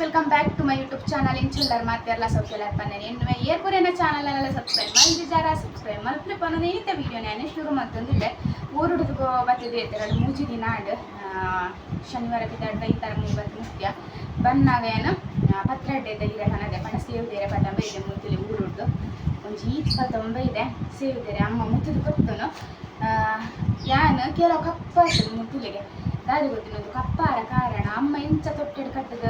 Welcome back to my YouTube channel ಇಂಚುಲ್ಲರ್ ಮಾತೆಲ್ಲ ಸೌಖ್ಯಲ್ಲರ್ ಪನ್ನೇನೆ ಇನ್ನು ಏರ್ಪುರೇನ ಚಾನಲ್ ಸಬ್ಸ್ಕ್ರೈಬ್ ಮಾಡಿ ಜಾರ ಸಬ್ಸ್ಕ್ರೈಬ್ ಮಲ್ಪಲೆ ಪನ್ನ ನೀತ ವೀಡಿಯೋ ನಾನು ಶುರು ಮಾಡ್ತಂದಿದ್ದೆ ಊರು ಹುಡುಗ ಬತ್ತಿದೆ ಎರಡು ಮೂಜಿ ದಿನ ಆಡ್ ಶನಿವಾರ ಬಿದ್ದಾಡ್ದ ಈ ಥರ ಮೂವತ್ತು ಮುಖ್ಯ ಬಂದಾಗ ಏನು ಪತ್ರ ಅಡ್ಡೆ ತೆಗಿದೆ ಹಣದೆ ಪಣ ಸೇವ್ದೇರೆ ಪದಂಬ ಇದೆ ಹುಡ್ದು ಒಂದು ಒಂಜಿ ಇಪ್ಪತ್ತೊಂಬ ಇದೆ ಸೇವ್ದೇರೆ ಅಮ್ಮ ಮುತ್ತದು ಕೊತ್ತನು ಯಾನು ಕೆಲವು ಕಪ್ಪ ಮುತ್ತಲಿಗೆ ದಾರಿ ಗೊತ್ತಿನೊಂದು ಕಪ್ಪಾರ ಕಾರಣ, ಅಮ್ಮ ಇಂಚ ತೊಟ್ಟೆಡು ಕಟ್ಟದ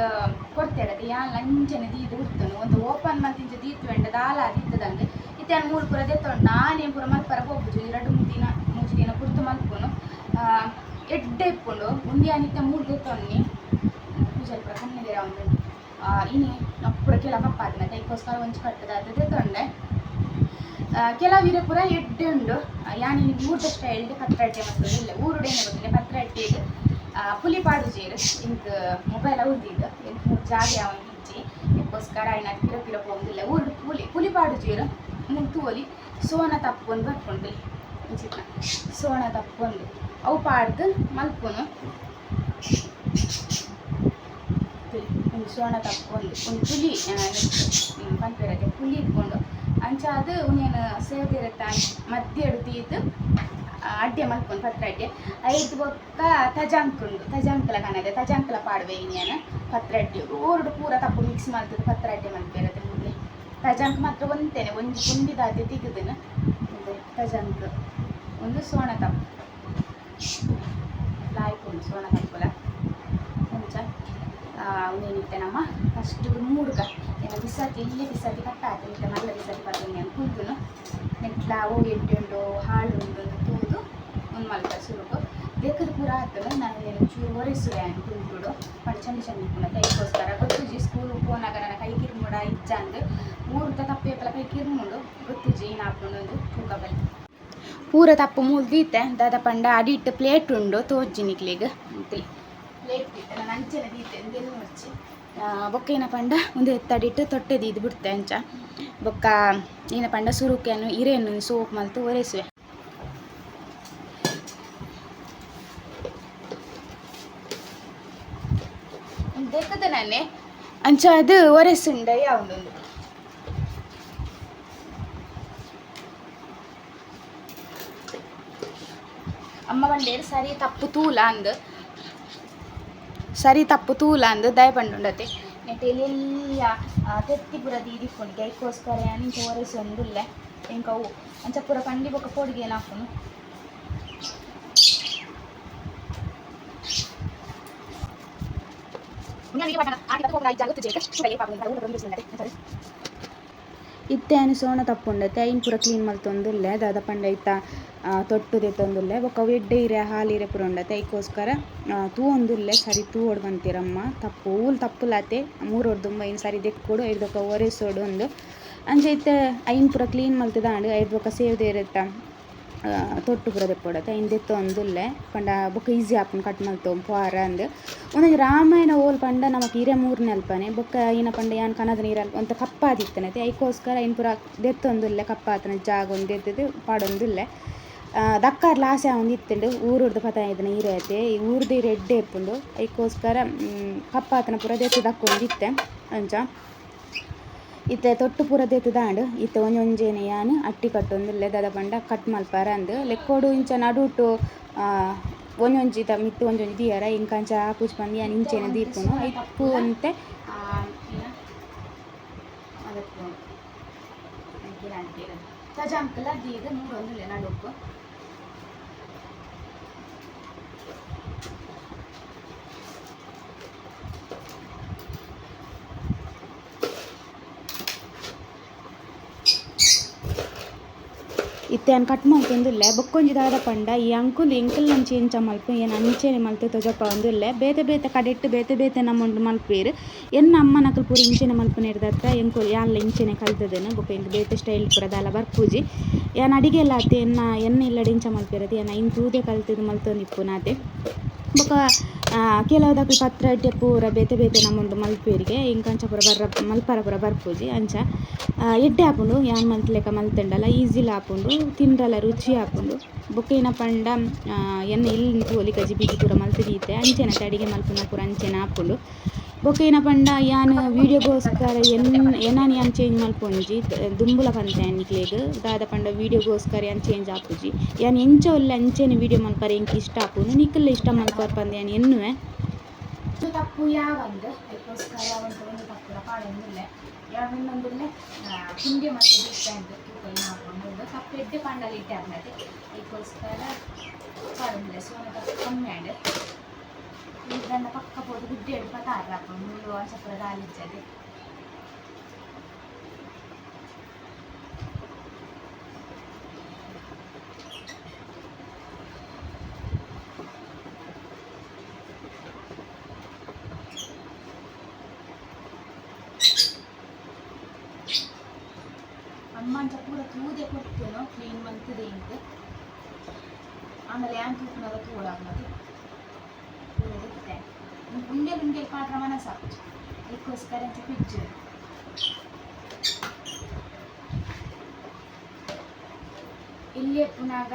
ಕೊಡ್ತೇಡದು ಯಾನ್ ಲಂಚನೆ ದೀದು ಹುಡ್ತನು ಒಂದು ಓಪನ್ ಮಂತಿಂಚ ದೀತು ಎಂಡ ದಾಲ ದಿತ್ತದಂಗೆ ಇತ್ಯಾನ್ ಮೂರು ಪುರ ದೆತ್ತೊಂಡು ನಾನೇ ಪುರ ಮಲ್ಪರ ಹೋಗ್ಬುಜು ಎರಡು ಮೂರು ದಿನ ಮೂರು ದಿನ ಕುರ್ತು ಮಲ್ಪುನು ಎಡ್ಡೆ ಇಪ್ಪುಂಡು ಉಂಡಿಯ ನಿತ್ಯ ಮೂರು ದೆತ್ತೊನ್ನಿ ಪೂಜಲ್ ಪುರ ಕಣ್ಣಿಗೆ ಒಂದು ಇನಿ ಪುರ ಕೆಲ ಕಪ್ಪಾದಿನ ಕೈಗೋಸ್ಕರ ಒಂಚು ಕಟ್ಟದ ಅದು ದೆತ್ತೊಂಡೆ. ಕೆಲವಿರ ಪುರ ಎಡ್ಡೆ ಉಂಡು ಯಾನಿ ಮೂರ್ದಷ್ಟ ಎಲ್ಡೆ ಪತ್ರ ಅಡ್ಡೆ ಮತ್ತು ಇಲ್ಲ, ಊರುಡೇನೆ ಗೊತ್ತಿಲ್ಲ ಪತ್ರ ಅಡ್ಡೆಗೆ ಪುಲಿ ಪಾಡು ಜೇರು ಇಂಕ್ ಮೊಬೈಲ್ ಉದ್ದಿದ್ದು ಇಂಕ್ ಮೂರು ಜಾಗ ಅವನ್ ಇಜ್ಜಿ ಇದಕ್ಕೋಸ್ಕರ ಇನ್ನ ಪಿರ ಪಿರ ಹೋಗುದಿಲ್ಲ ಊರು ಪುಲಿ ಪುಲಿ ಪಾಡು ಜೇರು ಮುಗ್ದು ಒಲಿ ಸೋನ ತಪ್ಪೊಂದು ಬರ್ಕೊಂಡು ಚಿತ್ರ ಸೋನ ತಪ್ಪೊಂದು ಅವು ಪಾಡ್ದು ಮಲ್ಪುನು ಒಂದು ಸೋಣ ತಕ್ಕೊಂಡು ಒಂದು ಪುಲಿ ಪಂಪೆರಗೆ ಪುಲಿ ಇಟ್ಕೊಂಡು. ಅಂಚ ಅದು ಉನೇನು ಸೇದಿರತ್ತ ಮಧ್ಯೆ ಹಿಡ್ದು ಅಡ್ಡೆ ಮಲ್ಕೊಂಡು ಪತ್ರ ಅಡ್ಡೆ ಐದು ಬೊಕ್ಕ ತಜಾಂಕುಂಡು. ತಜಾಂಕಲ ಕನದೆ ತಜಾಂಕಲ ಪಾಡುವೆ ಇನ್ನೇನು ಪತ್ರ ಅಡ್ಡೆ ಓರ್ಡು ಪೂರ ತಪ್ಪು ಮಿಕ್ಸ್ ಮಾಡ್ತದೆ ಪತ್ರ ಅಡ್ಡೆ ಮಲ್ಪೇರ ಮುಂದೆ. ತಜಾಂಕ್ ಮಾತ್ರ ಒಂದೇನೆ ಒಂದು ಕುಂಡಿದಾದೆ ತೆಗೆದನು ತಜಾಂಕ್. ಒಂದು ಸೋಣ ತಪ್ಪು. ಲಾಯ್ಕೊಂಡು ಸೋಣ ತಪ್ಪಲ. ಕೊಂಚ ಅವನೇನಿತ್ತೆ ನಮ್ಮ ಫಸ್ಟ್ ಮೂಡುಗ. ಏನ ಬಿಸಾತಿ ಇಲ್ಲಿ ಬಿಸಾತಿ ಕಟ್ಟಾಕಿ ಇತ್ತೆ ಮಲ್ಲ ಬಿಸಾತಿ ಬರ್ತದೆ ಅಂತ ಕುಂತುನು. ನೆಟ್ಲ ಹೋಗಿ ಇಟ್ಟು ಹಾಳು ಉಂಡು ಒಂದು ಮಲ್ಕ ಸುರುಕು ಬೇಕದು ಪೂರ ಆಗ್ತದೆ ನಾನು ಏನು ಚೂರು ಒರೆಸುವೆ ಅಂತ ಕುಂತುಡು ಪಂಡ ಚಂದ ಚಂದ ಪುನ ಕೈಗೋಸ್ಕರ. ಗೊತ್ತುಜಿ ಸ್ಕೂಲ್ ಪೋನಾಗ ನನ್ನ ಕೈ ಕಿರ್ಮುಡ ಇಜ್ಜಂದು ಮೂರ್ತ ತಪ್ಪೇಪಲ ಕೈ ಕಿರ್ಮುಂಡು. ಗೊತ್ತುಜಿ ತೂಕ ಬಲ್ಲಿ ಪೂರ ತಪ್ಪು ಮೂಲ್ದೀತೆ ದಾದ ಪಂಡ ಅಡಿಟ್ ಪ್ಲೇಟ್ ಉಂಡು. ತೋಜ್ಜಿನಿಕ್ಲಿಗೆ ಅಂತೇಳಿ ಪ್ಲೇಟ್ ನಾನು ಅಂಚನ ದೀತೆ ಅಂದೇನು ಮುಚ್ಚಿ ಬೊಕ್ಕ ಏನ ಪಂಡ? ಒಂದು ಎತ್ತಡಿಟ್ಟು ತೊಟ್ಟೆ ಇದು ಬಿಡ್ತೆ ಅಂಚ. ಬೊಕ್ಕ ಏನ ಪಂಡ ಸುರುಕೆಯನ್ನು ಇರೇನು ಸೋಪ್ ಮಲ್ತು ಒರೆಸುವೆ. ದೇಕದ ನಾನೇ ಅಂಚ ಅದು ಒರೆಸುಂಡ ಯಾವುದೊಂದು ಅಮ್ಮ ಬಂಡೇರು ಸರಿ ತಪ್ಪು ತೂಲ ಅಂದು ಸರಿ ತಪ್ಪು ತೂಲ ಅಂದು ದಯಪಂಡುಂಡತೆ ನೆಟ್ಟೆಲಿ ಎಲ್ಲ ತೆತ್ತಿ ಪುರ ದೀದಿಕೊಂಡು ಕೈಗೋಸ್ಕರ ನಿಂಚ ಒರೆಸಿ ಒಂದುಲ್ಲೆ ಎಂಕ ಅವು ಅಂಚ ಪುರ ಕಂಡಿ ಬೊಕ್ಕ ಪೊಡಿಗೆ ಏನಾಕುನು ಇತ್ತೇನು ಸೋಣ ತಪ್ಪುಂಡತೆ ಐನ್ ಪೂರ ಕ್ಲೀನ್ ಮಲ್ತೊಂದುಲ್ಲೆ ದಾದ ಪಂಡ ಇತ್ತ ತೊಟ್ಟುದೆ ತೊಂದುಲ್ಲೆ ಬೊಕ್ಕ ಎಡ್ಡೆ ಇರೆ ಹಾಲಿರೆ ಪೂರ ಉಂಡತೆ ಐಕೋಸ್ಕರ ತೂ ಒಂದುಲ್ಲೆ, ಸರಿ ತೂ ಒಡ್ ಬಂತಿರಮ್ಮ ತಪ್ಪು, ಊಲ್ ತಪ್ಪುಲಾತೆ. ಮೂರೊಡ್ ದುಂಬ ಇನ್ ಸರಿ ದೆಕ್ಕೊಡು, ಐದು ಬೊಕ್ಕ ಒರೆಸೋಡು ಒಂದು. ಅಂಚ ಇತ್ತೆ, ಐನ್ ಪೂರ ಕ್ಲೀನ್ ಮಲ್ತದಾಂಡು ಐದು ಬೊಕ್ಕ ಸೇವ್ದೆ ಇರತ್ತ. ಐನ್ ದೆತ್ತ ಒಂದುಲ್ಲೆ ಪಂಡ ಬೊಕ್ಕ ಈಸಿ ಆಪುಂಡು ಕಟ್ ಮಲ್ತೊ ಪಾರ ಅಂದ್. ಒಂದೊಂದು ರಾಮಾಯಣ ಓಲ್ ಪಂಡ ನಮಕ್ ಇರೆ ಮೂರ್ನೆ ಅಲ್ಪನೆ. ಬೊಕ್ಕ ಈನ ಪಂಡ ಯಾನ್ ಕನದ ನೀರು ಅಂತ ಕಪ್ಪಾದಿತ್ತನೆ ಐಕೋಸ್ಕರ ಐನ್ ಪೂರ ದೆತ್ತೊಂದುಲ್ಲೆ ಕಪ್ಪಾತನ ಜಾಗ ಒಂದು ದೆತ್ತದು ಪಾಡೊಂದುಲ್ಲೆ. ದಕ್ಕಾರ್ ಲಾಸೆ ಒಂದು ಇತ್ತುಂಡು ಊರುಡ್ದು ಪತ ಇದನ್ನ ಈ ಊರ್ದು ರೆಡ್ಡೆ ಇಪ್ಪುಂಡು. ಐಕೋಸ್ಕರ ಕಪ್ಪಾತನ ಪೂರ ದೆತ್ತು ದಕ್ಕೊಂದು ಇತ್ತೆ ಅಂಚ. ಇತ್ತೆ ತೊಟ್ಟು ಪೂರ ದೆತ್ತು ದಾಂಡು. ಇತ್ತೆ ಒಂಜಿ ಒಂಜೇನೆ ಯಾನ್, ಅಟ್ಟಿ ಕಟ್ಟೊಂದುಲ್ಲೆ ದಾದ ಪಂಡ ಕಟ್ ಮಲ್ಪಾರ ಅಂದ್. ಲೆಕ್ಕೋಡು ಇಂಚ ನಡುಟು ಒಂಜೊಂಜಿ ತ ಮಿತ್ತು ಒಂಜೊಂಜಿ ದೀಯರ. ಇಂಕಂಚ ಆಪುಜಿ ಪಂದ್ ಯಾನ್ ಇಂಚೆನೆ ದೀಪುನು. ಐಕ್ಕು ಅಂತೆ. ಇತ್ತೇನು ಕಟ್ ಮಲ್ತೊಂದುಲ್ಲೆ ಬೊಕ್ಕೊಂಜಿ ದಾದ ಪಂಡ, ಈ ಅಂಕುಲು ಎಂಕಲ್ ನಂಚಿ ಎಂಚ ಮಲ್ಪು ಏನು ಅಂಚೆನೆ ಮಲ್ತು ತೊಜಪ್ಪ ಬೇತೆ ಬೇತೆ ಕಡೆಟ್ಟು, ಬೇತೆ ಬೇತೆ ನಮ್ಮೊಂದು ಮಲ್ಪೇರು ಎನ್ನ ಅಮ್ಮ ನಕಲ್ ಇಂಚಿನ ಇಂಚೆನೆ ಮಲ್ಪುನೆರ್ದತ್ತ ಎಂಕುಲು ಯಾನ್ಲ ಇಂಚೆನೆ ಕಲ್ತದೇನು, ಬೊಕ್ಕ ಬೇತೆ ಸ್ಟೈಲ್ ಪೂರ ದಾಲ ಬರ್ಪೂಜಿ. ಯಾನ್ ಅಡಿಗೆ ಎಲ್ಲ ಆತೆ ಎನ್ನ ಎನ್ನ ಇಲ್ಲಡೆ ಇಂಚ ಮಲ್ಪೇರದು ಏನು ಇನ್ ತೂದೆ ಕಲ್ತದು ಮಲ್ತೊಂದಿಪ್ಪು ನಾತೆ ಬೊಕ ಕೆಲವುದಕ್ಕೆ ಪತ್ರ ಇಟ್ಟೆ ಪೂರ ಬೇತೆ ಬೇತೆ ನಮ್ಮೊಂದು ಮಲ್ಪೇರಿಗೆ ಇಂಕಂಚ ಪೂರ ಬರ್ರ ಮಲ್ಪರ ಪೂರ ಬರ್ಪುಜಿ ಅಂಚ ಎಡ್ಡೆ ಆಪುಂಡು ಯಾನ್ ಮಲ್ತ್ಲೆಕ ಮಲ್ತಂಡಲ ಈಸಿಲ ಆಪುಂಡು ತಿಂಡ್ರಲ ರುಚಿ ಆಪುಂಡು ಬೊಕ್ಕ ಪಂಡ ಎನ್ನ ಇಲ್ಲಿ ತೋಲಿ ಕಜಿ ಬಿಜಿ ಪೂರ ಮಲ್ತದೀತೆ ಅಂಚೆನ ಅಡಿಗೆ ಮಲ್ಪುನ ಪೂರ ಅಂಚೆನ ಆಪುಂಡು ಬೊಕ ಪಂಡ, ಯಾನ್ ವೀಡಿಯೋಗೋಸ್ಕರ ಎನ್, ಎನಾನ್ ಯಾನ್ ಚೇಂಜ್ ಮಲ್ಪೊಂಜಿ ದುಂಬುಲ ಪಂತೆ ನಿಕ್ಲೆಗ್, ದಾದ ಪಂಡ ವೀಡಿಯೋಗೋಸ್ಕರ ಯಾನ್ ಚೇಂಜ್ ಆಪುಜಿ ಯಾನ್ ಎಂಚ ಒಲ್ಲೆ ಅಂಚೆನೆ ವೀಡಿಯೋ ಮಲ್ಪರೆ ಎಂಕ್ ಇಷ್ಟ ಆಪುನು ನಿಕ್ಕಲ್ಲ ಇಷ್ಟ ಮಲ್ಪರ್ ಪಂದೆ ಯಾನ್ ಎನ್ನುವೆ. ತಪ್ಪು ಯಾವಂದು, ಅದಕ್ಕೋಸ್ಕರ ತಪ್ಪು ಎಡ್ಡೆ ಪಂಡಲ್ಲಿ ಇಟ್ಟೆ ಅದಕ್ಕೋಸ್ಕರ ಪಾಡೊಂದಿಲ್ಲ. ಸೋನ ಕಮ್ಮಿ ಆಂಡ್ ಇದನ್ನ ಪಕ್ಕ ಪೋದು ಗುಡ್ಡೆ ಎಡ್ಪ ತಾರಾಪ ಮುಳ್ಳು ಚಪ್ರ ದಾಲಿಚ್ಚದೆ ಅಮ್ಮ ಅಂತ ಪೂರ ತೂದೆ ಕೊಡ್ತೇನೋ ಕ್ಲೀನ್ ಮಂತದೆ ಅಂತ ಆಮೇಲೆ ಯಾನ್ ತೂಕನಾಗ ತೂಡ ಮತ್ತೆ ಪೂರ ಇರುತ್ತೆ ಉಂಡೆ ಉಂಡೆ ಪಾತ್ರ ಮನಸ ಅದಕ್ಕೋಸ್ಕರ ಅಂತ ಪಿಚ್ಚು ಇಲ್ಲೇ ಪುನಾಗ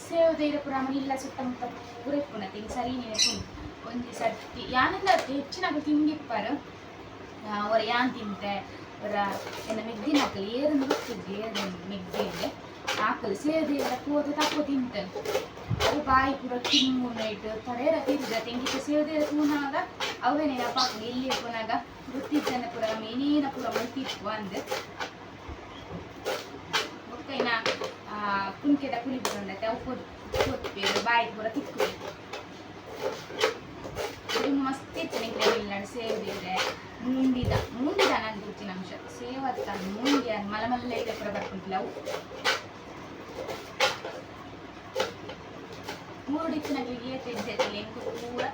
ಸೇವದೈರ ಪುರ ಇಲ್ಲ ಸುತ್ತಮುತ್ತ ಪೂರ ಪುನ ತಿಂಗ್ ಸರಿ ನೆನಪು ಒಂದು ಸರ್ತಿ ಯಾನೆಲ್ಲ ಹೆಚ್ಚಿನಾಗ ತಿಂದಿಪ್ಪಾರು ಅವರ ಯಾನ್ ತಿಂತೆ ಅವರ ಎನ್ನ ಮೆಗ್ದಿನ ಹಾಕಲಿ ಏರನ್ನು ಗೊತ್ತಿದ್ದೆ ಏರನ್ನು ಮೆಗ್ದಿದ್ದೆ ಹಾಕಲು ಸೇದಿ ಎಲ್ಲ ಕೂದ ತಪ್ಪು ತಿಂತೆ ಅವು ಬಾಯಿ ಪೂರ ತಿಮ್ಮು ನೈಟ್ ತಡೆಯರ ತಿರ್ದ ತೆಂಗಿಟ್ಟು ಸೇದಿ ಕೂನಾಗ ಅವೇ ನೆನಪಾಕಲಿ ಇಲ್ಲಿ ಕೂನಾಗ ಗೊತ್ತಿದ್ದಾನೆ ಪುರ ನಮ್ಮ ಏನೇನ ಪುರ ಮಲ್ತಿತ್ತು ಅಂದೆ ಒಕ್ಕೈನ ಕುಂಕೆದ ಕುಲಿ ಬರೋಣತೆ ಅವು ಕೊತ್ಬೇರು ಬಾಯಿ ಪೂರ ತಿಕ್ಬೇಕು ಮಸ್ತ್ ಇತ್ತು ನಿಂಗೆ ಇಲ್ಲ ಸೇವಿದ್ರೆ ಮುಂಡಿದ ಮುಂಡಿದ ಗುರ್ತಿನ ಅಂಶ ಸೇವತ್ತ ಮುಂಡಿ ಮಲ ಮಲ್ಲ ಇದೆ ಪೂರ ಬರ್ಕೊಂತಿಲ್ಲ ಅವು ಮೂರು ಡಿಕ್ಷನಾಗ್ಲಿಗೆ ಏಟ್ ಎಜ್ಜಲ್ಲಿ ಪೂರ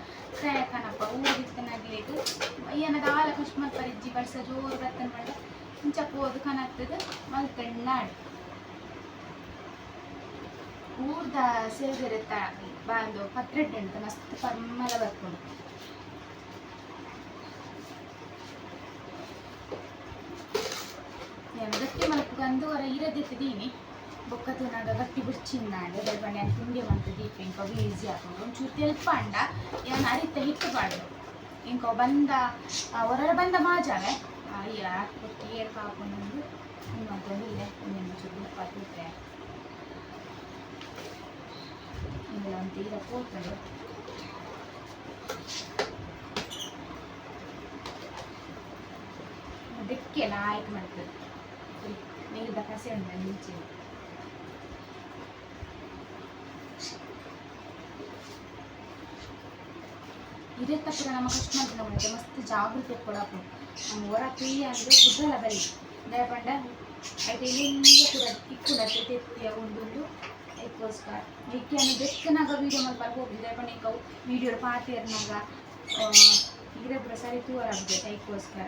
ಕಾಯಕನಪ್ಪ ಮೂರು ಡಿಕ್ಷನಾಗ್ಲಿದು ಏನದ ಆಲ ಕಶ್ಮಲ್ ಪರಿಜ್ಜಿ ಬರ್ಸ ಜೋರು ಬರ್ತನ ಮಾಡಿ ಮುಂಚಪ್ಪ ಓದು ಕನಾಗ್ತದೆ ಮಲ್ತಣ್ಣ ನಾಡು ಊರ್ದ ಸೇರಿರುತ್ತ ಬಾಂದು ಪತ್ರೆಡ್ಡೆ ಅಂತ ಮಸ್ತ್ ಪರ್ಮಲ ಬರ್ಕೊಂಡು. ಗಟ್ಟಿ ಮಲಪು ಗಂದು ಹೊರ ಇರದಿತ್ತಿದ್ದೀನಿ ఒక్క తినడం గట్టి పిడిచిందండి రేపటి నేను తిండి ఉంటుంది ఇంకొక ఈజీ ఆకుండా ಒಂಚೂರು ತಿಳ್ಕೊಂಡ ಏನು ಅರಿತ ಹಿಟ್ಟುಬಾರ್ದು ఇంకో ಬಂದ ಹೊರಗಡೆ ಬಂದ ಮಾಜಾವೆ ಕೊಟ್ಟು ಏರ್ಕ ಹಾಕೊಂಡು ಇನ್ನೊಂದು ಇಲ್ಲೇ ಇನ್ನೊಂದು ಚೂರು ಉಪ್ಪಾಕಿಟ್ರೆ ಇಲ್ಲ ಒಂದು ತೀರ ಕೂರ್ತದೆ ಅದಕ್ಕೆ ನಾಯಕ್ ಮಾಡ್ತದೆ ನೀರಿದ್ದ ಕಸಿ ಉಂಟು ಮುಂಚೆ ಹಿರಿಯ ತಪ್ಪು ನಮ್ಮ ಕಷ್ಟ ಮಾಡ್ತೀವಿ ಮಸ್ತ್ ಜಾಗೃತಿ ಕೊಡಪ್ಪ ನಮ್ಮ ಹೊರ ಪೀ ಅಂದರೆ ಕುದ್ದಲ್ಲ ಬರೀ ದಯ ಪಂಡ ಅದು ಇಲ್ಲಿಂದ ಕೂಡ ಇಕ್ಕುಡ ತೆತ್ತಿಯ ಒಂದು ಇದಕ್ಕೋಸ್ಕರ ವಿಜ್ಞಾನ ಬೆಕ್ಕನಾಗ ವೀಡಿಯೋ ಮಾಡಿ ಬರ್ಬೋದು ದಯ ಪಂಡ ಈಗ ವೀಡಿಯೋ ಪಾತಿಯರ್ನಾಗ ಇದ್ರೆ ಪ್ರಸಾರಿ ತೂವರಾಗ್ಬೇಕು ಇದಕ್ಕೋಸ್ಕರ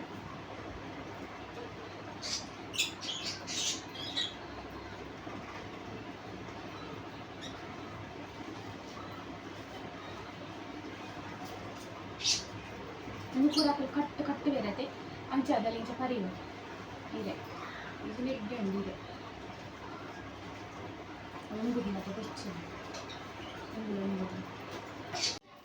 ಇದೆ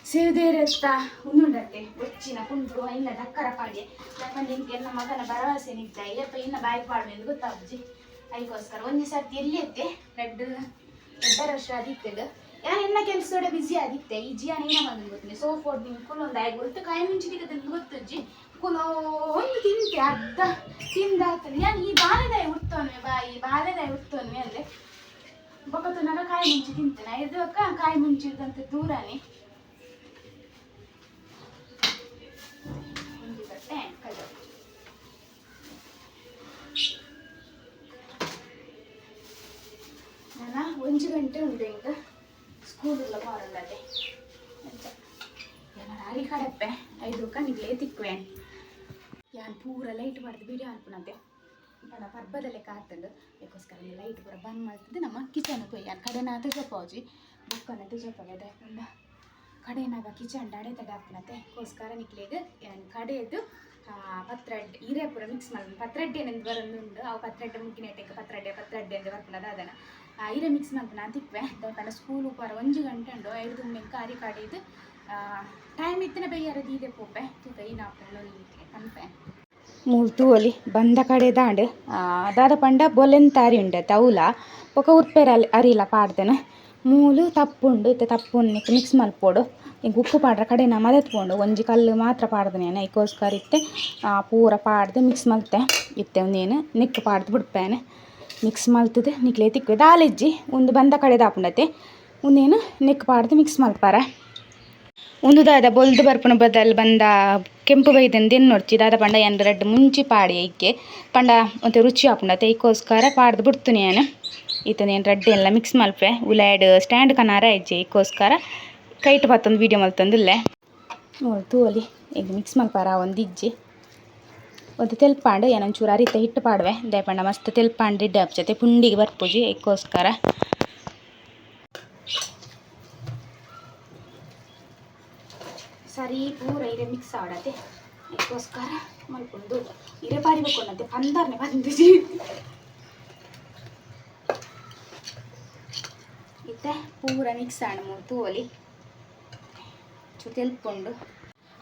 ಸೇದೇರತ್ತ ಉಂದುಂಡತ್ತೆ ಒಚ್ಚಿನ ಕುಂಟು ಇನ್ನ ದಕ್ಕರ ಪಾಡಿ ಯಾಕಂದ್ರೆ ಎಲ್ಲ ಮಗನ ಭರವಸೆ ನಿಂತ ಅಯ್ಯಪ್ಪ ಇನ್ನ ಬಾಯಿ ಪಾಡು ಎಂದು ಗೊತ್ತಾಗುಜಿ. ಅದಕ್ಕೋಸ್ಕರ ಒಂದು ಸರ್ತಿ ಎಲ್ಲಿ ಎತ್ತೆ ರೆಡ್ ದೊಡ್ಡ ವರ್ಷ ಆದಿತ್ತೆ ಯಾರು ಎಲ್ಲ ಕೆಲಸದೊಡೆ ಬಿಸಿ ಆದಿತ್ತೆ ಈ ಜಿಯಾನ ಏನ ಬಂದು ಗೊತ್ತಿಲ್ಲ ಸೋಫೋಡ್ ನಿನ್ ಕುಲ್ಲೊಂದು ಆಗಿ ಗೊತ್ತು ಕಾಯಿ ಮುಂಚೆ ಗೊತ್ತು ಗೊತ್ತಜ್ಜಿ ಕುಲೋ ಒಂದು ತಿಂತೆ ಅರ್ಧ ತಿಂದಾತದೆ ಯಾರು ಈ ಬಾಳೆದಾಯಿ ಉಡ್ತೋನ್ವೆ ಬಾಯಿ ಬಾಲೆದಾಯ ಉಡ್ತೋನ್ವೆ ಅಂದ್ರೆ ಬೊಕ್ಕತ್ತು ನಾಗ ಕಾಯಿ ಮುಂಚೆ ತಿಂತೇನೆ. ಇದು ಅಕ್ಕ, ಕಾಯಿ ಮುಂಚೆ ಇದ್ದಂತೆ ದೂರನೇ. ಒಂದು ಬಟ್ಟೆ ಕಡೆ ನಾನು ಒಂಜು ಗಂಟೆ ಉಂಟು ಈಗ ಸ್ಕೂಲ್ ಎಲ್ಲ ಬಾರಲ್ಲದೆ ಅಂತ ಏನಾರು ಅರಿ ಕಡಪ್ಪೆ ಐದು ಕಣ್ಣಿಗೆ ತಿಕ್ಕುವೆ. ಯಾನ್ ಪೂರ ಲೈಟ್ ಮಾಡಿದ ವಿಡಿಯೋ ಅನ್ಪುನಂತೆ ಬಡ ಪರ್ಬದಲ್ಲೇ ಕಾತಂಡು. ಅದಕ್ಕೋಸ್ಕರ ಲೈಟ್ ಪೂರ ಬಂದ್ ಮಾಡ್ತಿದ್ದೆ. ನಮ್ಮ ಕಿಚನ್ ಪೋಯ್ ಯಾನ್ ಕಡೆನ ತುಜಪ್ಪವಜಿ ಬುಕ್ಕನ ತುಜಪ್ಪಗೆ ಅದ ಕಡೆನಾಗ ಕಿಚನ್ ಅಡೆ ತಡಾಪ್ನತೆ ಅದಕ್ಕೋಸ್ಕರ ನಿಕ್ಲಿಗೆ ಯಾನ್ ಕಡೆಯದು ಪತ್ರಡ್, ಹೀರೆ ಪೂರ ಮಿಕ್ಸ್ ಮಾಡಿ, ಪತ್ರಡ್ಡೆ ನಂದು ಬರೋದುಂಡು. ಅವು ಪತ್ರಡ್ಡೆ ಮುಗ್ಗಿನ ಟೆಕ್ ಪತ್ರಡ್ಡೆ ಪತ್ರಡ್ಡೆ ಅಂತ ಬರ್ಪುನದ ಅದನ್ನು ಹೀರೆ ಮಿಕ್ಸ್ ಮಾಡ್ತಾನೆ ತಿಪ್ಪೆ ದೊಡ್ಡ ಸ್ಕೂಲ್ ಉಪಾರ ಒಂದು ಗಂಟೆ ಉಂಡು. ಐದು ಟೈಮ್ ಇತ್ತಿನ ಬೇಯರ ದೀದೆ ಪೋಪೆ ತೂಕ ಈ ನಾಪೊಂಡು ಕನ್ಪೆ ಮೂಲು ಒಲಿ, ಬಂದ ಕಡೆ ದಾಂಡ್. ದಾದ ಪಂಡ ಬೊಲೆಂತಾರಿ ಉಂಡೆ, ತೌಲ. ಬೊಕ ಉರ್ಪೆರ ಅರಿಲ ಪಾಡ್ದೆನ ಮೂಲು ತಪ್ಪುಂಡು, ಇತ್ತೆ ತಪ್ಪುನ್ನ ಮಿಕ್ಸ್ ಮಲ್ಪೋಡು. ಈಗ ಉಪ್ಪು ಪಾಡ್ರ ಕಡೆ ನಾ ಮದತ್ಕೊಂಡು, ಒಂಜಿ ಕಲ್ಲು ಮಾತ್ರ ಪಾಡ್ದನೇನೆ ಇಕ್ಕೋಸ್ಕರ ಇತ್ತೆ. ಪೂರ ಪಾಡ್ದೆ ಮಿಕ್ಸ್ ಮಲ್ತೆ. ಇತ್ತೆ ಒಂದೇನು ನಿಕ್ಕು ಪಾಡ್ದು ಬಿಡ್ಪೇನೆ. ಮಿಕ್ಸ್ ಮಲ್ತದೆ, ನಿಕ್ಲೆ ತಿಕ್ವೆ ದಾಲಿಜ್ಜಿ ಒಂದು ಬಂದ ಕಡೆ ದಾಪುಂಡತೆ. ಒಂದೇನು ನಿಕ್ ಪಾಡ್ದು ಮಿಕ್ಸ್ ಮಲ್ಪಾರ. ಒಂದು ದಾದ ಬೊಲ್ದು ಬರ್ಪುನ ಬದಲ್ ಬಂದ ಕೆಂಪು ಬೈದಂದು ದಿನ್ನೊರ್ಚಿ ದಾದ ಪಂಡ ಎನ್ ರಡ್ಡ್ ಮುಂಚಿ ಪಾಡಿ ಐಕೆ ಪಂಡ ಒಂತೆ ರುಚಿ ಆಪುಂಡತೆ ಇಕ್ಕೋಸ್ಕರ ಪಾಡ್ದು ಬಿಡ್ತೀನಿ ನಾನು ಈತನ ಏನು ರಡ್ಡ್ ಎಲ್ಲ ಮಿಕ್ಸ್ ಮಲ್ಪೆ. ಉಲಾಯ್ಡ್ ಸ್ಟ್ಯಾಂಡ್ ಕನಾರ ಐಜಿ ಇಕ್ಕೋಸ್ಕರ ಕೈಟ್ ಬತ್ತೊಂದು ವೀಡಿಯೋ ಮಲ್ತೊಂದುಲ್ಲೆ. ನೋಡಿ ತೂವಲಿ. ಈಗ ಮಿಕ್ಸ್ ಮಲ್ಪಾರ ಒಂದು ಇಜ್ಜಿ. ಒಂದು ತೆಲ್ಪಾಂಡು ಏನೊಂಚೂರು ಅರಿತ ಹಿಟ್ಟು ಪಾಡುವೆ. ದಯಪಂಡ ಮಸ್ತ್ ತೆಲ್ಪಾಂಡು ಇಡ್ಡೆ ಜೊತೆ ಪುಂಡಿಗೆ ಬರ್ಪುಜಿ. ಐಕೋಸ್ಕರ ಸರಿ ಪೂರ ಇರೆ ಮಿಕ್ಸ್ ಆಡತ್ತೆ ಅದಕ್ಕೋಸ್ಕರ ಮಲ್ಕೊಂಡು ಇರೆ ಪಾರಿಬೇಕು ಅನ್ನತ್ತೆ ಪಂದರ್ನೆ ಬಂದಿಜಿ ಇತ್ತೆ ಪೂರ ಮಿಕ್ಸ್ ಆಣ ಮೂರು ತೂವಲಿ ಚು ತೆಲ್ಕೊಂಡು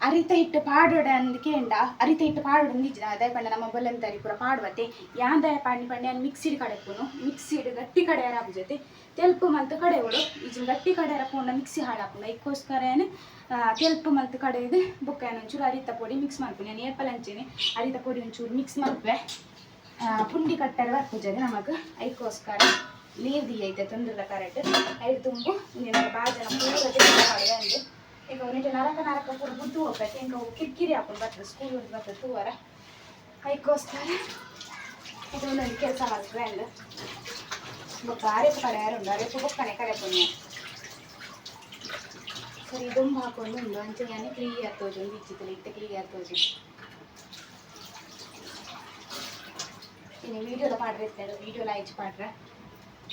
ಅರಿತ ಹಿಟ್ಟು ಪಾಡೋಡ ಅಂದ್ ಕೇಂಡ ಅರಿತ ಹಿಟ್ಟು ಪಾಡೋಡು ನಿಜ ಅದೇ ಪಂಡ ನಮ್ಮ ಬೊಲ್ಲಂತರಿ ಪೂರ ಪಾಡುವತ್ತೆ. ಯಾಂದಾಯ ಪಾಡಿ ಪಂಡೆ ಅನ್ ಕಡೆ ಕಡೆಪುನು ಮಿಕ್ಸಿಡ್ ಗಟ್ಟಿ ಕಡೆ ಆಪು ಜೊತೆ ತೆಲ್ಪು ಕಡೆ ಉಡು ಈಜಿನ ಗಟ್ಟಿ ಕಡೆ ಪೂರ್ಣ ಮಿಕ್ಸಿ ಹಾಳಾಪುಂಡ ಇಕ್ಕೋಸ್ಕರ ಏನು ತೆಲ್ಪು ಮಂತ್ ಕಡೆದು ಬೊಕ್ಕ ಏನು ಒಂಚೂರು ಅರಿತ ಪೊಡಿ ಮಿಕ್ಸ್ ಮಾಡ್ತೀನಿ ನಾನು ಏಪಲ್ ಹಂಚೇನೆ. ಅರಿತ ಪೊಡಿ ಒಂಚೂರು ಮಿಕ್ಸ್ ಆ, ಪುಂಡಿ ಕಟ್ಟರೆ ಬರ್ಪುಜದೆ ನಮಗೆ. ಐಕೋಸ್ಕರ ಲೇದಿ ಐತೆ ತೊಂದ್ರೆ ಕರೆಕ್ಟ್. ಐದು ತುಂಬು. ಬಾಜನ ಪೂರ ಹಾಡುವೆ ಅಂದು. ಈಗ ಒಂದಿಟ್ಟು ನರಕ ನರಕ ಕೂಡ ಬುದ್ದು ಹೋಗ್ಬೇಕು. ಹಿಂಗೆ ಕಿರಿಕಿರಿ ಹಾಕೊಂಡು ಬರ್ತದೆ ಸ್ಕೂಲ್ ಬರ್ತದೆ ತೂವರ. ಅದಕ್ಕೋಸ್ಕರ ಇದು ಒಂದೊಂದು ಕೆಲಸ ಮಾಡ್ತದೆ ಅಂದು ಬೊಕ್ಕ ಅರೆಪು ಕಡೆ ಯಾರುಂಡು ಅರೆಪು ಬೊಕ್ಕನೆ ಪುಣ್ಯ ಸರಿ ದುಂಬು ಹಾಕೊಂಡು ಉಂಡು ಯಾನಿ ಕ್ಲಿಯರ್ ತೋಜು, ಒಂದು ಇಚ್ಚಿತ್ತಲ್ಲ ಇಟ್ಟು ಕ್ಲಿಯರ್ ತೋಜು. ಇನ್ನು ವೀಡಿಯೋಲ ಪಾಡ್ರೆ ಇರ್ತಾರೆ ವೀಡಿಯೋಲ ಆಯ್ತು ಪಾಡ್ರೆ.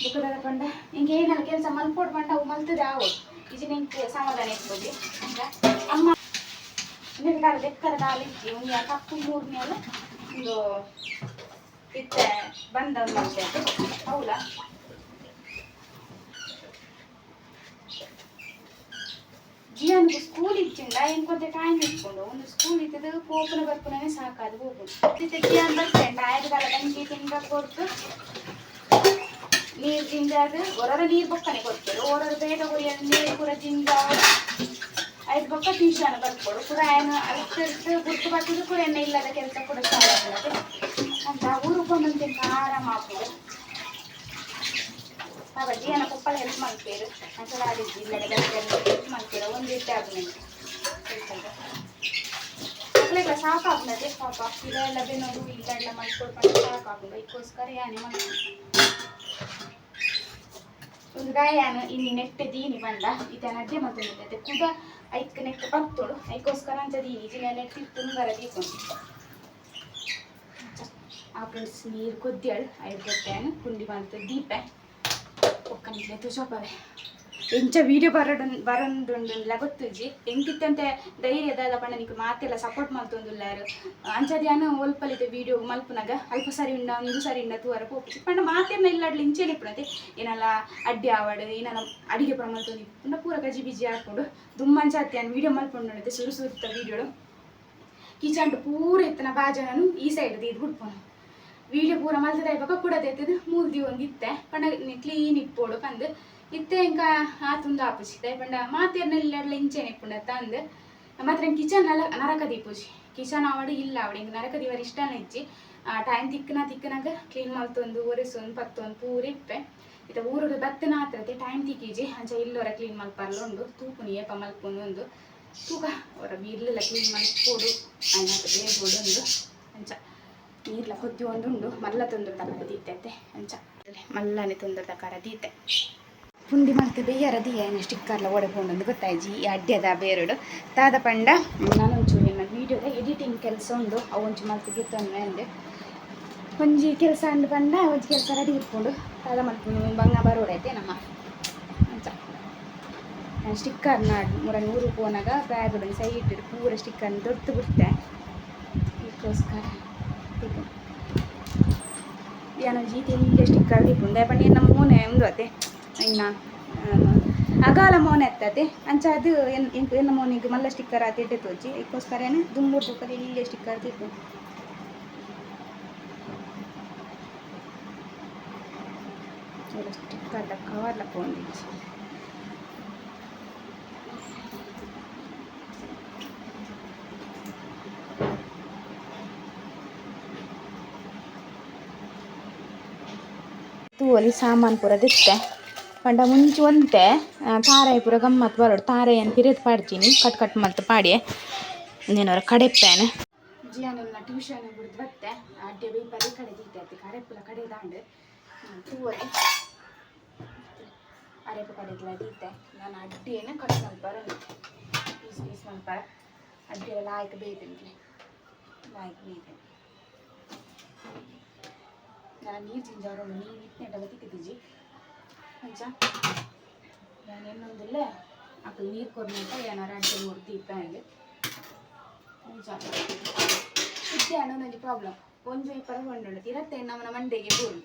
ಬುಕ್ಕದ ಪಂಡ ಹಿಂಗೆ ಏನಲ್ಲ ಕೆಲಸ ಮಲ್ಪೋಡ್ ಪಂಡ ಅವು ಮಲ್ತದೆ ಆವು ಇದು ನಿಂಗೆ ಸಮಾಧಾನ ಇರ್ಬೋದು ಹಂಗ ಅಮ್ಮ ನಿಮ್ಗೆ ಕಾಲ ಬೆಕ್ಕರ ಕಾಲಿಕ್ಕಿ ಒಂದು ಕಪ್ಪು ಮೂರನೇ ಅಲ್ಲ ಒಂದು ಇತ್ತೆ ಬಂದ ಒಂದು ಹೌದಾ? ಜಿಯಾನ್ಗೆ ಸ್ಕೂಲ್ ಇಚ್ಚಿಂದ ಎಂಕೊಂತೆ ಟೈಮ್ ಇಟ್ಕೊಂಡು. ಒಂದು ಸ್ಕೂಲ್ ಇದ್ದದು ಕೋಪನ ಬರ್ಪುನೇ ಸಾಕಾದು ಹೋಗುದು ಜಿಯಾನ್ ಬರ್ತೇನೆ. ಆಯ್ದು ಕಾಲ ತಂಗಿ ತಿಂಗ ನೀರು ಜಿಂಜಾಗ ಒರರ ನೀರು ಬೊಕ್ಕನೆ ಕೊಡ್ತಾರೆ ಒರರು ಬೇಗ ಒರಿಯ ನೀರು ಪೂರ ಜಿಂಜಾ ಐದು ಬೊಕ್ಕ ಟ್ಯೂಷನ್ ಬರ್ಕೊಡು. ಕೂಡ ಏನು ಅಷ್ಟು ಗುರ್ತು ಬಾಕಿದ್ರು ಕೂಡ ಎಣ್ಣೆ ಇಲ್ಲದ ಕೆಲಸ ಕೂಡ ಸ್ಟಾರ್ಟ್ ಆಗ್ತದೆ ಅಂತ ಊರಿಗೆ ಬಂದಂತೆ ಆರಾಮ ಆಗ್ಬೋದು. ಆವಾಗ ಜೀವನ ಕೊಪ್ಪಳ ಹೆಲ್ಪ್ ಮಾಡ್ತೀರು? ಅಂಚಲ ಆಡಿದ್ದು ಇಲ್ಲದ ಕೆಲಸ ಹೆಲ್ಪ್ ಮಾಡ್ತೀರ? ಒಂದು ಇಟ್ಟ ಆಗ್ಲಿ ಮಕ್ಕಳಿಗೆಲ್ಲ ಸಾಕಾಗ್ಲದೆ ಎಲ್ಲ ಇದೆಲ್ಲ ಬೇನೋದು ಇಲ್ಲೆಲ್ಲ ಮಾಡ್ಕೊಡ್ಕೊಂಡು ಸಾಕಾಗ್ಲಿ ಇಕ್ಕೋಸ್ಕರ ಯಾನೇ ಮಾಡ್ತೀನಿ ಒಂದು ಗಾಯಾನ ಇಲ್ಲಿ ನೆಟ್ಟೆ ದೀನಿ ಬಂದ ಈತ ನಡ್ಡೆ ಮತ್ತೆ ನಿಂತೈತೆ ಕುದ ಐಕ್ ನೆಟ್ಟು ಬರ್ತೋಡು ಐಕೋಸ್ಕರ ಅಂತ ದೀನಿ ಜಿನ ನೆಟ್ಟಿ ತುಂಗರ ದೀಕೊಂಡು ಆ ಫ್ರೆಂಡ್ಸ್ ನೀರು ಕೊದ್ದಿಯಾಳು ಐದು ಗಟ್ಟೆಯನ್ನು ಕುಂಡಿ ಬಂತು ದೀಪೆ ಒಕ್ಕನಿಗೆ ತುಷಪವೆ ಎಂಚ ವೀಡಿಯೋ ಬರೋಡು ಬರೋದುಂಡುಲ್ಲ ಗೊತ್ತುಜಿ? ಎಂಕಿತ್ತಂತೆ ಧೈರ್ಯದ ಪಂಡ ನಿಕ್ ಮಾತೆಲ್ಲ ಸಪೋರ್ಟ್ ಮಲ್ತೊಂದುಲ್ಲಾರು ಅಂಚದಿಯಾನು ಒಲ್ಪಲಿದೆ ವೀಡಿಯೋ ಮಲ್ಪುನಾಗ. ಅಲ್ಪ ಸರಿ ಉಂಡ ಒಂದು ಸರಿ ಉಂಡ ತೂವರ ಪೋಪು ಪಂಡ ಮಾತೆರ್ನ ಇಲ್ಲಾಡ್ಲಿ ಇಂಚೆ ಇಪ್ಪಣತೆ ಏನಲ್ಲ, ಅಡ್ಡಿ ಆವಾಡು, ಏನಲ್ಲ, ಅಡಿಗೆ ಪುರ ಮಲ್ತೊಂದು ಪುಂಡ ಪೂರ ಗಜಿ ಬಿಜಿ ಹಾಕೊಂಡು ದುಮ್ಮಂಚ ಅತ್ಯಾನ್ ವೀಡಿಯೋ ಮಲ್ಪೊಂಡು ಸುರು ಸುತ್ತ ವೀಡಿಯೋಡು ಕಿಚನ್ ಪೂರ ಎತ್ತನ ಬಾಜನನು ಈ ಸೈಡ್ ಇದು ಬಿಡ್ಪೋನು ವೀಡಿಯೋ ಪೂರ ಮಲ್ತದ ಇವಾಗ ಕೂಡ ತೆತ್ತದು ಮೂಲ್ದಿ ಒಂದು ಇತ್ತೆ ಪಂಡ ಕ್ಲೀನ್ ಇಪ್ಪೋಡು ಪಂದು. ಇತ್ತೆ ಇಂಕ ಆತುಂದು ಆಪುಜಿ ಪಂಡ ಮಾತೇರ್ನೆಲ್ಲ ಇಂಚೆ ಇಪ್ಪುಂಡ ತಂದು, ಮಾತ್ರ ಕಿಚನ್ ನಲ ನರಕ ದೀಪುಜಿ ಕಿಚನ್ ಆವಡು ಇಲ್ಲ ಅವಡು ಹಿಂಗೆ ನರಕ ದೀವರ ಇಷ್ಟನ ಟೈಮ್ ತಿಕ್ಕನ ತಿಕ್ಕನಾಗ ಕ್ಲೀನ್ ಮಲ್ತೊಂದು ಒರೆಸೊಂದು, ಪತ್ತೊಂದು ಪೂರ ಇಪ್ಪೆ. ಇತ್ತ ಊರುಡು ಬತ್ತನ ಆತ್ರತೆ ಟೈಮ್ ತಿಕ್ಕಿಜಿ. ಅಂಚ ಇಲ್ಲೋರ ಕ್ಲೀನ್ ಮಲ್ಪರ್ಲೊಂಡು ತೂಪುನಿ ಏಪ ಮಲ್ಪೊಂದು ಒಂದು ತೂಕ ಅವರ ಬೀರ್ಲೆಲ್ಲ ಕ್ಲೀನ್ ಮಲ್ಪೋಡು ಅನ್ನ ಬೇರ್ಬೋಡು ಒಂದು ಅಂಚ ನೀರ್ಲ ಕೊದ್ದಿ ಒಂದು ಮಲ್ಲ ತೊಂದ್ರೆ ತಕಾರ ದೀತೈತೆ ಅಂಚ ಮಲ್ಲನೆ ತೊಂದರೆ ತಕಾರ ದೀತೆ. ಪುಂಡಿ ಮಾಡ್ತೇವೆ ಬೇಯರ ಏನು ಸ್ಟಿಕ್ಕರ್ಲ ಓಡಕೊಂಡು ಗೊತ್ತಾಯ್ಜಿ ಈ ಅಡ್ಡೆದ ಬೇರೆಡು. ತಾದ ಪಂಡ, ನಾನೊಂಚೂರು ನನ್ನ ವೀಡಿಯೋದ ಎಡಿಟಿಂಗ್ ಕೆಲಸ ಉಂಡು. ಅವೊಂಚು ಮತ್ತೆ ಗಿತ್ತೊಂದು ಅಂದೆ. ಒಂಜಿ ಕೆಲಸ ಅಂದು ಪಂಡ, ಒಂಜಿ ಕೆಲಸ ರೆಡಿ ಇಟ್ಕೊಂಡು ತಾದ ಮಾಡ್ಕೊಂಡು ಬಂಗ ಬರೋಡೈತೆ ನಮ್ಮ ಅಂಚ. ನಾನು ಸ್ಟಿಕ್ಕರ್ ನಾಡು ಮೂರ ನೂರು ಪೋನಾಗ ಬ್ಯಾಗ್ ಸೈಡ್ ಇಟ್ಟು ಪೂರ ಸ್ಟಿಕ್ಕರ್ ದೊಡ್ಡ ಬಿಡ್ತೆ. ಇದಕ್ಕೋಸ್ಕರ ಏನೋ ಜೀತಿ ಹಿಂಗೆ ಸ್ಟಿಕ್ಕರ್ ಇಟ್ಕೊಂಡೆ. ಬನ್ನಿ ನಮ್ಮ ಮೂನೆ ಒಂದು ಅತ್ತೆ ಇನ್ನ ಅಗಾಲ ಮೋನ ಎತ್ತತೆ ಅಂಚ ಅದು ಎನ್ ಎಂಕ್ ಎನ್ನ ಮೋನಿಗೆ ಮಲ್ಲ ಸ್ಟಿಕ್ಕರ್ ಆತ ಇಟ್ಟೆ ತೋಜಿ ಇದಕ್ಕೋಸ್ಕರನೇ ದುಮ್ಮೂರು ತೂಕದ ಇಲ್ಲೇ ಸ್ಟಿಕ್ಕರ್ ತಿಟ್ಟು ಸ್ಟಿಕ್ಕರ್ದ ಕವರ್ಲ ಪೋಂದಿಚ್ಚಿ ತೂವಲಿ ಸಾಮಾನು ಪೂರ ದಿತ್ತೆ ಪಂಡ ಮುಂಚೆ ಒಂತೆ ತಾರಾಯಿ ಪೂರ ಗಮ್ಮತ್ ಬರೋಡು. ತಾರಾಯಿಯನ್ನು ಪಿರಿಯದ್ ಪಾಡ್ತೀನಿ. ಕಟ್ ಕಟ್ ಮತ್ತು ಪಾಡಿ. ನೀನವರ ಕಡೆಪ್ಪೇನೆ. ಜಿಯಾನೆಲ್ಲ ಟ್ಯೂಷನ್ ಬಿಡ್ದು ಬತ್ತೆ. ಅಡ್ಡೆ ಬೀಪರಿ ಕಡೆ ದೀತೆ ಕರೆಪ್ಪಲ ಕಡೆ ದಾಂಡು ತೂವಲಿ ಅರೆಪ ಕಡೆಗೆಲ್ಲ ದೀತೆ ನಾನು ಅಡ್ಡಿಯೇನೆ ಕಟ್ ಬರೋಣ. ಪೀಸ್ ಪೀಸ್ ಮಲ್ಪಾರ ಅಡ್ಡಿ ಎಲ್ಲ ಆಯ್ಕೆ ಬೇಯ್ತೀನಿ ಆಯ್ಕೆ ಬೇಯ್ತೀನಿ ನಾನು ನೀರು ಜಿಂಜಾರು ನೀರು ಇಟ್ಟನೆಲ್ಲ ತಿಕ್ಕಿದ್ದೀಜಿ ಅಂಚ ನಾನು ಇನ್ನೊಂದಿಲ್ಲ ಅಕ್ಕಳು ನೀರು ಕೊಡ್ನಂತ ಏನಾರ ಅಡ್ಡೆ ಮೂರು ದೀಪ ಹಂಗೆ ಅಂಚ ಇದ್ದೆ ಅನ್ನೋ ನನಗೆ ಪ್ರಾಬ್ಲಮ್ ಒಂದು ಇಪ್ಪರ ಹೊಂಡು ಇರತ್ತೆ ನಮ್ಮನ ಮಂಡೆಗೆ ಬೋರು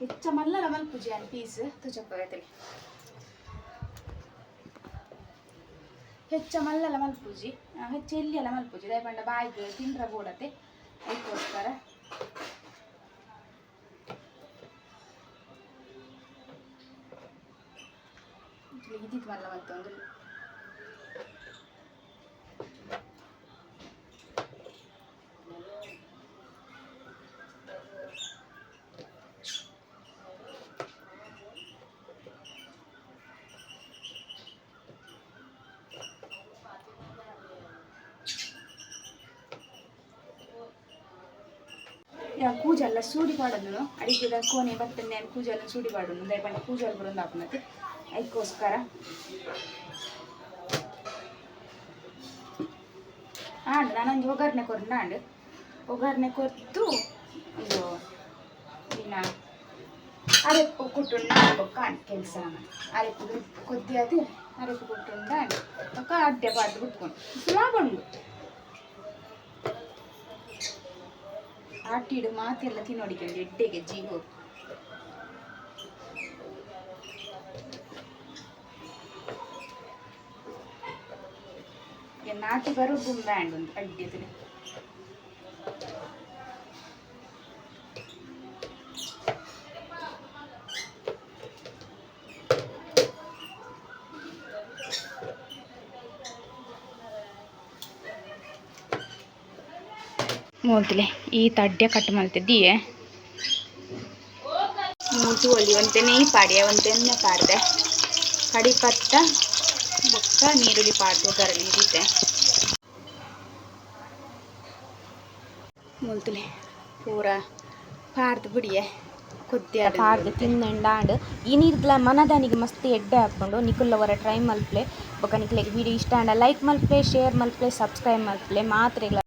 ಹೆಚ್ಚ ಮಲ್ಲಲ ಮಲ್ಪುಜಿ ಅನ್ ಪೀಸ್ ತುಚಪ್ಪಗತ್ತಲಿ ಹೆಚ್ಚ ಮಲ್ಲಲ ಮಲ್ಪುಜಿ ಹೆಚ್ಚು ಎಲ್ಲ ಮಲ್ಪುಜಿ ದಯಪಂಡ ಬಾಯಿಗೆ ತಿಂಡ್ರ ಬೋಡತೆ. ಅದಕ್ಕೋಸ್ಕರ ಇದಿತ್ತು ಮಲ್ಲ ಮತ್ತೊಂದು ಯಾ ಕೂಜಲ್ಲ ಸೂಡಿ ಪಾಡೋದು ಅಡಿಗೆದ ಕೋಣೆ ನಾನು ಕೂಜಲ್ಲ ಸೂಡಿ ಪಾಡೋದು ದಯಪಂಡ ಕೂಜಲ್ ಬರೋದು ಹಾಪನತ್ತೆ ಅದಕ್ಕೋಸ್ಕರ. ಆಂಡ್ ನಾನೊಂದು ಒಗ್ಗರಣೆ ಕೊರ್ದು ಆಂಡ್ ಒಗ್ಗರಣೆ ಕೊರ್ದು ಒಂದು ದಿನ ಅರೆಪ್ಪು ಕುಟ್ಟುಂಡ ನಾಡು ಕಾಣ್ ಕೆಲಸ ಅರೆಪ್ಪು ಕೊದ್ದಿ ಅದು ಅರೆಪ್ಪು ಕುಟ್ಟು ನಾಡು ಅಕ್ಕ ಅಡ್ಡೆ ಪಾಡ್ದು ಕುತ್ಕೊಂಡು ಸುಮಾಗೊಂಡು ಆಟಿಡು ಮಾತೆಲ್ಲ ತಿನ್ನೋಡಿಕೊಂಡು ಎಡ್ಡೆಗೆ ಜೀವ. ನಾಟಿ ಬರೋ ಬ್ಯಾಂಡ್ ಒಂದು ಅಡ್ಡಿದ್ರೆ ಮೂಲ್ತಿಲೆ ಈ ತಡ್ಡೆ ಕಟ್ ಮಲ್ತಿದ್ದೀಯೆ ಮೂತು ಒಲಿ ಒಂತೆನೆ ನೆಯ್ ಪಾಡ್ಯ ಒಂತೆ ಪಾಡ್ದೆ. ಕಡಿ ಪತ್ತ ಬೊಕ್ಕ ನೀರುಳ್ಳಿ ಪಾಡ್ದು ಗರಳಿ ಹಿಡಿತೆ. ಮೊದಲೇ ಪೂರ ಪಾಡ್ದು ಬಿಡಿಯೆ, ಕೊದ್ದಿ ಪಾಡ್ದು ತಿಂದಂಡಾಂಡ್ ಈ ನೀರ್ಲ ಮನದಾನಿಗೆ ಮಸ್ತ್ ಎಡ್ಡೆ ಹಾಕ್ಕೊಂಡು ನಿಕುಲ್ಲವರ ಟ್ರೈ ಮಲ್ಪ್ಲೆ ಬೊಕ್ಕ ನಿಕ್ಲೆಗ್ ವಿಡಿಯೋ ಇಷ್ಟ ಆಂಡ ಲೈಕ್ ಮಲ್ಪ್ಲೆ ಶೇರ್ ಮಲ್ಪ್ಲೆ ಸಬ್ಸ್ಕ್ರೈಬ್ ಮಲ್ಪ್ಲೆ ಮಾತ್ರೆಗಳ